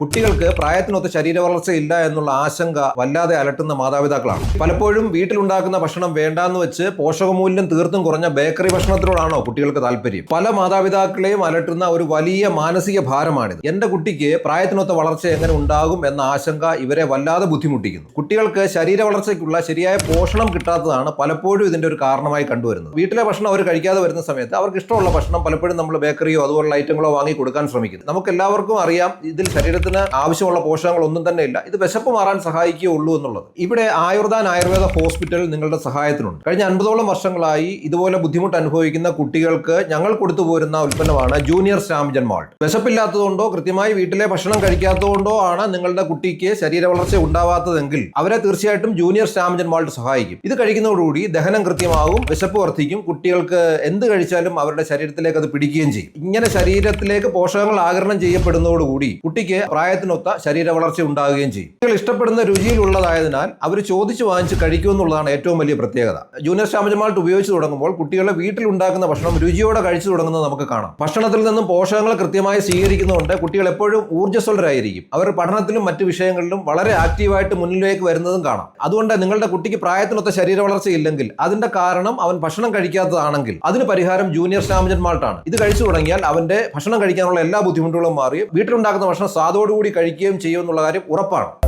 കുട്ടികൾക്ക് പ്രായത്തിനൊത്ത ശരീരവളർച്ച ഇല്ല എന്നുള്ള ആശങ്ക വല്ലാതെ അലട്ടുന്ന മാതാപിതാക്കളാണ്. പലപ്പോഴും വീട്ടിലുണ്ടാക്കുന്ന ഭക്ഷണം വേണ്ടാന്ന് വെച്ച് പോഷകമൂല്യം തീർത്തും കുറഞ്ഞ ബേക്കറി ഭക്ഷണത്തിനോടാണോ കുട്ടികൾക്ക് താല്പര്യം? പല മാതാപിതാക്കളെയും അലട്ടുന്ന ഒരു വലിയ മാനസിക ഭാരമാണിത്. എന്റെ കുട്ടിക്ക് പ്രായത്തിനൊത്ത വളർച്ച എങ്ങനെ ഉണ്ടാകും എന്ന ആശങ്ക ഇവരെ വല്ലാതെ ബുദ്ധിമുട്ടിക്കുന്നു. കുട്ടികൾക്ക് ശരീര വളർച്ചയ്ക്കുള്ള ശരിയായ പോഷണം കിട്ടാത്തതാണ് പലപ്പോഴും ഇതിന്റെ ഒരു കാരണമായി കണ്ടുവരുന്നത്. വീട്ടിലെ ഭക്ഷണം അവർ കഴിക്കാതെ വരുന്ന സമയത്ത് അവർക്ക് ഇഷ്ടമുള്ള ഭക്ഷണം പലപ്പോഴും നമ്മൾ ബേക്കറിയോ അതുപോലുള്ള ഐറ്റങ്ങളോ വാങ്ങി കൊടുക്കാൻ ശ്രമിക്കുന്നു. നമുക്ക് എല്ലാവർക്കും അറിയാം ഇതിൽ ശരീരത്തിന് ആവശ്യമുള്ള പോഷകങ്ങൾ ഒന്നും തന്നെ ഇല്ല. ഇത് വിശപ്പ് മാറാൻ സഹായിക്കുകയുള്ളൂ എന്നുള്ളത്. ഇവിടെ ആയുർദാൻ ആയുർവേദ ഹോസ്പിറ്റൽ നിങ്ങളുടെ സഹായത്തിനുണ്ട്. കഴിഞ്ഞ അൻപതോളം വർഷങ്ങളായി ഇതുപോലെ ബുദ്ധിമുട്ട് അനുഭവിക്കുന്ന കുട്ടികൾക്ക് ഞങ്ങൾ കൊടുത്തു പോരുന്ന ഉൽപ്പന്നമാണ് ജൂനിയർ സ്റ്റാമിജൻ മാൾട്ട്. വിശപ്പില്ലാത്തതുകൊണ്ടോ കൃത്യമായി വീട്ടിലെ ഭക്ഷണം കഴിക്കാത്തതുകൊണ്ടോ ആണ് നിങ്ങളുടെ കുട്ടിക്ക് ശരീര വളർച്ച ഉണ്ടാവാത്തതെങ്കിൽ അവരെ തീർച്ചയായിട്ടും ജൂനിയർ സ്റ്റാമിജൻ മാൾട്ട് സഹായിക്കും. ഇത് കഴിക്കുന്നതോടുകൂടി ദഹനം കൃത്യമാകും വിശപ്പ് വർദ്ധിക്കും കുട്ടികൾക്ക് എന്ത് കഴിച്ചാലും അവരുടെ ശരീരത്തിലേക്ക് അത് പിടിക്കുകയും ചെയ്യും. ഇങ്ങനെ ശരീരത്തിലേക്ക് പോഷകങ്ങൾ ആകരണം ചെയ്യപ്പെടുന്നതോടുകൂടി കുട്ടിക്ക് പ്രായത്തിനൊത്ത ശരീര വളർച്ച ഉണ്ടാവുകയും ചെയ്യും. കുട്ടികൾ ഇഷ്ടപ്പെടുന്ന രുചിയിലുള്ളതായതിനാൽ അവർ ചോദിച്ചു വാങ്ങിച്ച് കഴിക്കുമെന്നുള്ളതാണ് ഏറ്റവും വലിയ പ്രത്യേകത. ജൂനിയർ സ്റ്റാമിജൻ മാൾട്ട് ഉപയോഗിച്ച് തുടങ്ങുമ്പോൾ കുട്ടികളെ വീട്ടിൽ ഉണ്ടാക്കുന്ന ഭക്ഷണം രുചിയോടെ കഴിച്ചു തുടങ്ങുന്നത് നമുക്ക് കാണാം. ഭക്ഷണത്തിൽ നിന്നും പോഷകങ്ങൾ കൃത്യമായി സ്വീകരിക്കുന്നതുകൊണ്ട് കുട്ടികൾ എപ്പോഴും ഊർജസ്വലരായിരിക്കും. അവർ പഠനത്തിലും മറ്റ് വിഷയങ്ങളിലും വളരെ ആക്റ്റീവായിട്ട് മുന്നിലേക്ക് വരുന്നതും കാണാം. അതുകൊണ്ട് നിങ്ങളുടെ കുട്ടിക്ക് പ്രായത്തിനൊത്ത ശരീര വളർച്ച ഇല്ലെങ്കിൽ അതിന്റെ കാരണം അവൻ ഭക്ഷണം കഴിക്കാത്തതാണെങ്കിൽ അതിന് പരിഹാരം ജൂനിയർ മാൾട്ടാണ് ഇത് കഴിച്ചു തുടങ്ങിയാൽ അവന്റെ ഭക്ഷണം കഴിക്കാനുള്ള എല്ലാ ബുദ്ധിമുട്ടുകളും മാറി വീട്ടിലുണ്ടാക്കുന്ന ഭക്ഷണം സ്വാദോടുകൂടി കഴിക്കുകയും ചെയ്യും എന്നുള്ള കാര്യം ഉറപ്പാണ്.